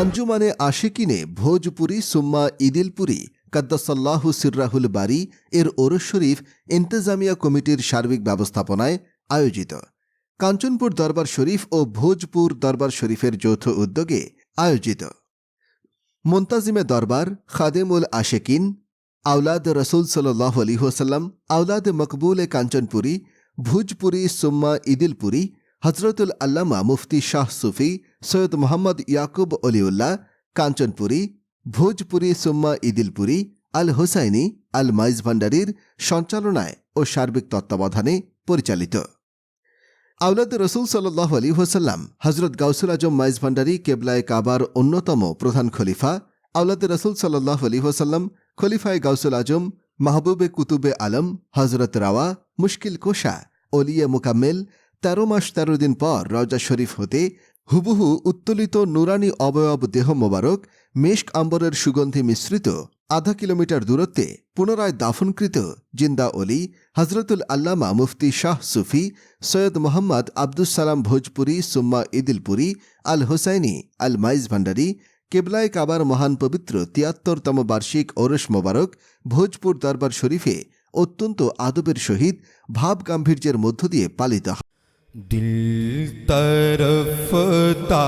আঞ্জুমানে আশিকিনে ভোজপুরি সুম্মা ইদিলপুরি কাদ্দাসাল্লাহু সিররাহুল বারি এর ওরস শরীফ ইন্তেজামিয়া কমিটির সার্বিক ব্যবস্থাপনায় আয়োজিত। কাঞ্চনপুর দরবার শরীফ ও ভোজপুর দরবার শরীফের যৌথ উদ্যোগে আয়োজিত। মুন্তাজিমে দরবার, খাদেমুল আশেকিন আউলাদ রসুল সাল্লাহ আলী ওসাল্লাম আউলাদ মকবুল এ কাঞ্চনপুরি, ভুজপুরি সুম্মা ইদিলপুরি হজরতুল আল্লামা মুফতি শাহ সুফি সৈয়দ মোহাম্মদ ইয়াকুব অলিউল্লাহ, কাঞ্চনপুরী, ভোজপুরি সুম্মা ইদিলপুরী আল হোসাইনি আল মাইজ ভান্ডারির সঞ্চালনায় ও সার্বিক তত্ত্বাবধানে পরিচালিত। আউলাদ রসুল সাল্লাহ আলী হোসাল্লাম হজরত গাউসুল আজম মাইজ ভান্ডারি কেবলায় কাবার অন্যতম প্রধান খলিফা। আউলাদ রসুল সাল্লাহ আলী হোসাল্লাম খলিফায় গাউসুল আজম, মাহবুবে কুতুবে আলম হজরত রাওয়া, মুশকিল কোষা অলিয়ে মোকাম্মেল তেরো মাস তেরো দিন পর রওজা শরীফ হতে হুবহু উত্তোলিত নুরানি অবয়ব দেহ মোবারক মেশক আম্বরের সুগন্ধি মিশ্রিত আধা কিলোমিটার দূরত্বে পুনরায় দাফনকৃত জিন্দা অলি হজরতুল আল্লামা মুফতি শাহ সুফি, সৈয়দ মোহাম্মদ আব্দুস সালাম ভোজপুরি, সুম্মা ইদিলপুরি, আল হোসাইনি, আল মাইজ ভান্ডারি, কেবলায় কাবার মহান পবিত্র তিয়াত্তরতম বার্ষিক ওরস মোবারক ভোজপুর দরবার শরীফে অত্যন্ত আদবের সহিত ভাব গাম্ভীর্যের মধ্য দিয়ে পালিত হয়। दिल तरफता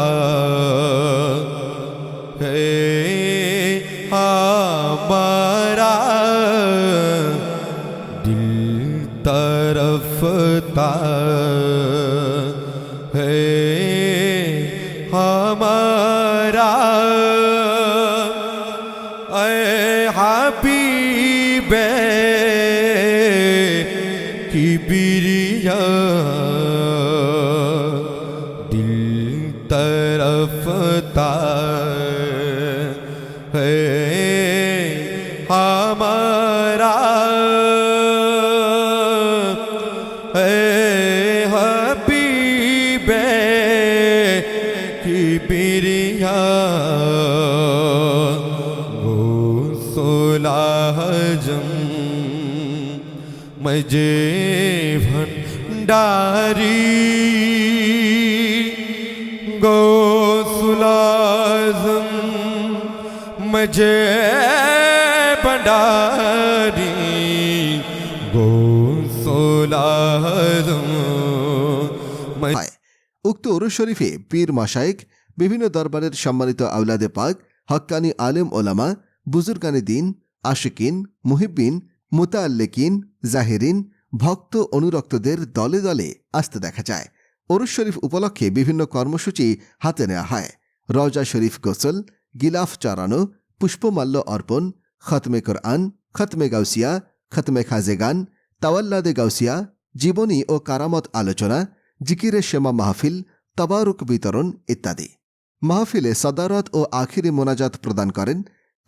है हमारा। दिल तरफता है हमारा। ऐ हबीबे की बिरिया हमारा। हबीबे की बिरिया वो मज़े भंडारी। गो सोलाजम मज़े উক্ত ওরস শরীফে পীর মাসায়েক বিভিন্ন দরবারের সম্মানিত আউলাদে পাক হক্কানি আলেম ওলামা, বুজুর্গানি দিন, আশিকিন, মুহিব্বিন মুতাল্লেকিন জাহেরিন, ভক্ত অনুরক্তদের দলে দলে আসতে দেখা যায়। ওরস শরীফ উপলক্ষে বিভিন্ন কর্মসূচি হাতে নেওয়া হয়। রওজা শরীফ গোসল, গিলাফ চড়ানো, পুষ্পমাল্য অর্পণ খতমে কোরআন খতমে গাউসিয়া খতমে খাজেগান তাওয়াল্লাদে গাউসিয়া জীবনী ও কারামত আলোচনা জিকিরে শেমা মাহফিল তবারুক বিতরণ ইত্যাদি মাহফিলে সদারত ও আখিরি মোনাজাত প্রদান করেন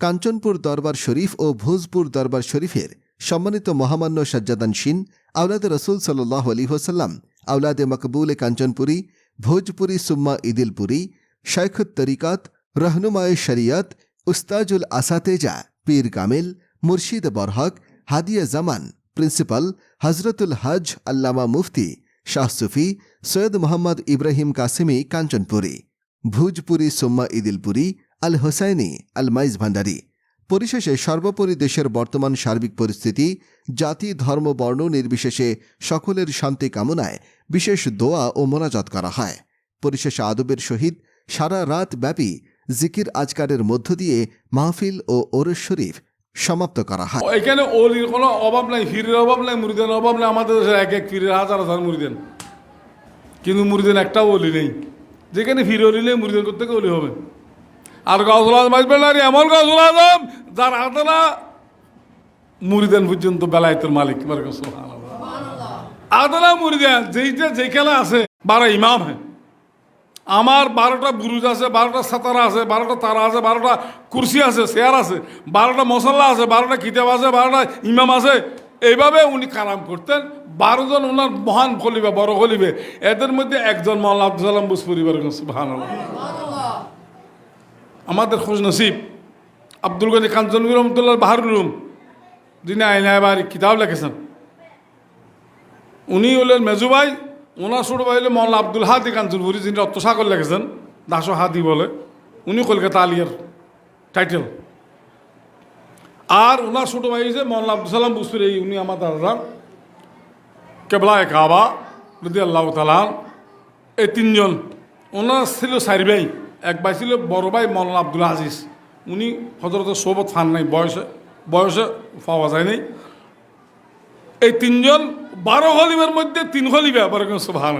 কাঞ্চনপুর দরবার শরীফ ও ভোজপুর দরবার শরীফের সম্মানিত মহামান্য সজ্জাদানসীন আউলাদে রসুল সাল্লাহ আলী হোসাল্লাম আউলাদে মকবুল কাঞ্চনপুরি ভোজপুরি সুম্মা ইদিলপুরি শাইখুত তরিকাত রহনুমায় শরিয়ত উস্তাজুল আসাতেজা পীর কামিল মুর্শিদ বরহক, হাদিয়া জামান, প্রিন্সিপাল হজরতুল হজ আল্লামা মুফতি, শাহ সুফি সৈয়দ মোহাম্মদ ইব্রাহিম কাসিমি কাঞ্চনপুরী, ভুজপুরি সোম্মা ইদিলপুরি, আল হোসাইনি, আল মাইজ ভান্ডারি। পরিশেষে সর্বোপরি দেশের বর্তমান সার্বিক পরিস্থিতি, জাতি, ধর্ম, বর্ণ নির্বিশেষে সকলের শান্তি কামনায় বিশেষ দোয়া ও মোনাজাত করা হয়। পরিশেষে আদবের সহিত সারা রাত ব্যাপী জিকির আজকারের মধ্য দিয়ে মাহফিল ও ওরস শরীফ সমাপ্ত করা হয়। এখানে অলির কোনো অভাব নাই ফিরের অভাব নাই মুরিদের অভাব নাই আমাদের দেশের এক এক ফিরের হাজার হাজার মুরিদেন। কিন্তু মুরিদেন একটাও অলি নেই। যেখানে ফিরে অলি নেই মুরিদেন করতে অলি হবে? আর গাছুল আজম না রে, এমন গাছুল আজম যার আদনা মুরিদেন পর্যন্ত বেলায়েতের মালিক। আদনা মুরিদেন যেইটা যেখানে আছে বারো ইমাম হ্যাঁ। আমার বারোটা বুরুজ আছে, বারোটা সাতারা আছে, বারোটা তারা আছে, বারোটা কুরসি আছে, চেয়ার আছে, বারোটা মশলা আছে, বারোটা কিতাব আছে, বারোটা ইমাম আছে। এইভাবে উনি কালাম করতেন। বারো জন ওনার মহান খলিবে বড় খলিবে এদের মধ্যে একজন মাল্লা আব্দুল সালাম বুস পরিবার আমাদের খোঁজ নসিব আব্দুল গনি কাঞ্চনগুর রহমতুল্লাহ বাহারুলুম যিনি আইনা এবার কিতাব লিখেছেন। উনি হলেন মেজু ভাই ওনার ছোট ভাই হলে মল্লা আব্দুল হাদি কাঞ্চনপুরি যিনি রত্নসাগর লিখেছেন দাসো হাদি বলে, উনি কলকাতা আলিয়ার টাইটেল আর ওনার ছোট ভাই যে মৌলানা আব্দুল সালাম বুসপুর উনি আমার দাদা কেবলা কাবা রদি আল্লাহ তালান এই তিনজন। ওনার ছিল চারি ভাই, এক ভাই ছিল বড় ভাই মৌলানা আব্দুল আজিজ। উনি হজরত সোবত ফান নাই, বয়সে বয়সে পাওয়া যায় নাই। এই তিনজন বারো হলিবের মধ্যে তিন হলিবে আবার সুবাহান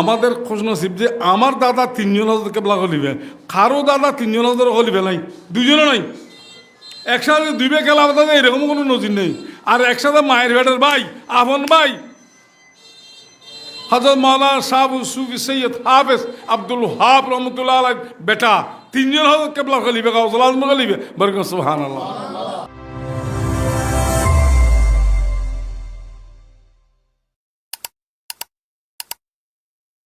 আমাদের খোঁজ নসিব যে আমার দাদা তিনজন হাজার কেবলা হলিবে কারও দাদা তিনজন হাজার হলিবে নাই দুজনে নাই। একসাথে দুই বে খেলা দাদা, এরকম কোনো নজির নেই। আর একসাথে মায়ের ভেটের ভাই, আপন ভাই, হজরত মৌলানা সাহেব সুফি সৈয়দ হাফেজ আব্দুল হাফ রহমতুল্লাহ বেটা, তিনজন হজরত কেবলা খলিবে কাউসল আজম খলিবে বরকম সুবহান আল্লাহ